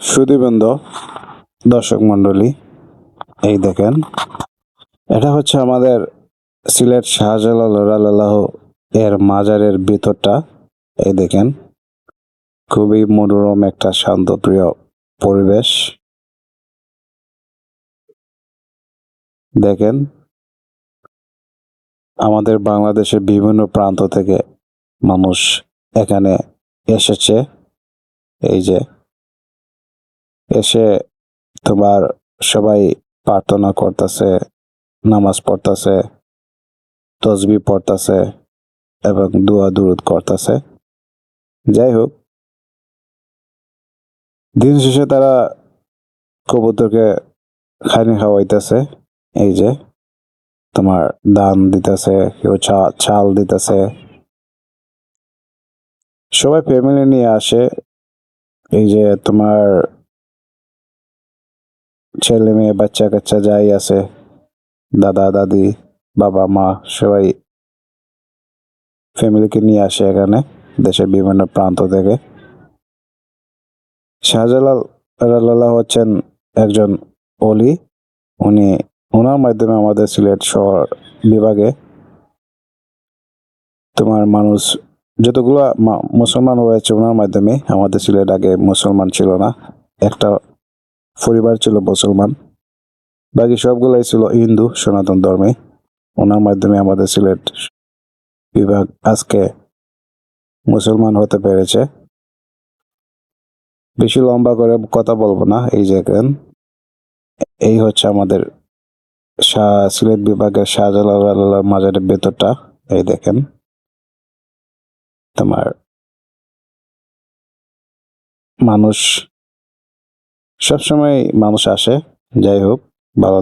সুদীবৃন্দ দর্শক মণ্ডলী, এই দেখেন। এটা হচ্ছে আমাদের সিলেট শাহজালাল এর মাজারের ভিতরটা। এই দেখেন, খুবই মনোরম একটা শান্তপ্রিয় পরিবেশ। দেখেন, আমাদের বাংলাদেশের বিভিন্ন প্রান্ত থেকে মানুষ এখানে এসেছে। এই যে এসে তোমার সবাই প্রার্থনা করতেছে, নামাজ পড়তেছে, তসবি পড়তেছে এবং দোয়া দুরুদ করতেছে। যাই হোক, দিন শেষে তারা কবুতরকে খানি খাওয়াইতেছে। এই যে, তোমার দান দিতেছে, কেউ চাল দিতেছে। সবাই ফ্যামিলি নিয়ে আসে। এই যে তোমার ছেলে মেয়ে, বাচ্চা কাচ্চা যাই আছে, দাদা, দাদি, বাবা, মা, সবাই ফ্যামিলিকে নিয়ে আসে এখানে, দেশের বিভিন্ন প্রান্ত থেকে। শাহজালাল রাল্লাহ হচ্ছেন একজন অলি উনি ওনার মাধ্যমে আমাদের সিলেট শহর বিভাগে তোমার মানুষ, যতগুলো মুসলমান হয়েছে ওনার মাধ্যমে আমাদের সিলেট আগে মুসলমান ছিল না। একটা পরিবার ছিল মুসলমান। বাকি সবগুলাই ছিল হিন্দু সনাতন ধর্মে। ওনার মাধ্যমে আমাদের সিলেট বিভাগ আজকে মুসলমান হতে পেরেছে। বেশি লম্বা করে কথা বলব না, এই দেখেন। এই হচ্ছে আমাদের সিলেট বিভাগের শাহজালাল মাজারের ভেতরটা, এই দেখেন। তোমার মানুষ সবসময় মানুষ আসে যাই হোক ভালো